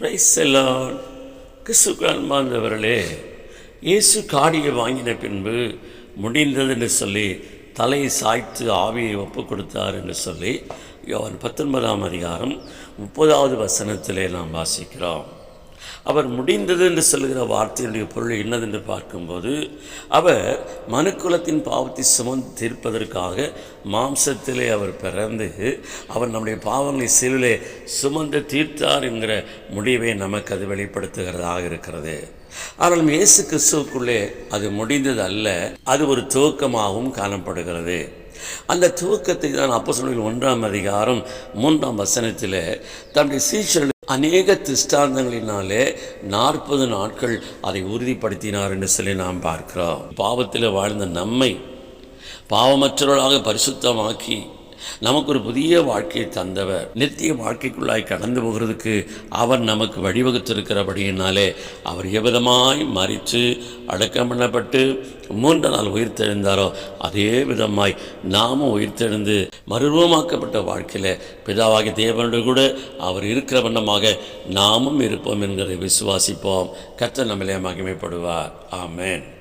Price எல்லாம் கிறிஸ்துக்கு அன்பார்ந்தவர்களே இயேசு காடியை வாங்கின பின்பு முடிந்தது என்று சொல்லி தலையை சாய்த்து ஆவியை ஒப்பு கொடுத்தார் என்று சொல்லி அவன் பத்தொன்பதாம் அதிகாரம் முப்பதாவது வசனத்திலே நாம் வாசிக்கிறோம். அவர் முடிந்தது என்று சொல்கிற வார்த்தையினுடைய பொருள் என்னதென்று பார்க்கும்போது அவர் மனுக்குலத்தின் பாவத்தை சுமந்து தீர்ப்பதற்காக மாம்சத்திலே அவர் பிறந்து அவர் நம்முடைய பாவங்களை சிலுவிலே சுமந்து தீர்த்தார் என்கிற முடிவை நமக்கு அது வெளிப்படுத்துகிறதாக இருக்கிறது. ஆனால் இயேசு கிறிஸ்துவுக்குள்ளே அது முடிந்தது அல்ல அது ஒரு துவக்கமாகவும் காணப்படுகிறது. அந்த துவக்கத்தை தான் அப்போ ஒன்றாம் அதிகாரம் மூன்றாம் வசனத்தில் தன்னுடைய சீஷர்கள் அநேக திஷ்டாந்தங்களினாலே நாற்பது நாட்கள் அதை உறுதிப்படுத்தினார் என்று சொல்லி நாம் பார்க்கிறோம். பாவத்தில் வாழ்ந்த நம்மை பாவமற்றவர்களாக பரிசுத்தமாக்கி நமக்கு ஒரு புதிய வாழ்க்கையை தந்தவர். நித்திய வாழ்க்கைக்குள்ளாய் கடந்து போகிறதுக்கு அவர் நமக்கு வழிவகுத்திருக்கிறபடியினாலே அவர் எவ்விதமாய் மறித்து அடக்கம் பண்ணப்பட்டு மூன்று நாள் உயிர்த்தெழுந்தாரோ அதே விதமாய் நாமும் உயிர்த்தெழுந்து மறுரூபமாக்கப்பட்ட வாழ்க்கையில் பிதாவாகிய தேவனோடு கூட அவர் இருக்கிற வண்ணமாக நாமும் இருப்போம் என்கிறதை விசுவாசிப்போம். கத்த நம்மளே மகிமைப்படுவார். ஆமேன்.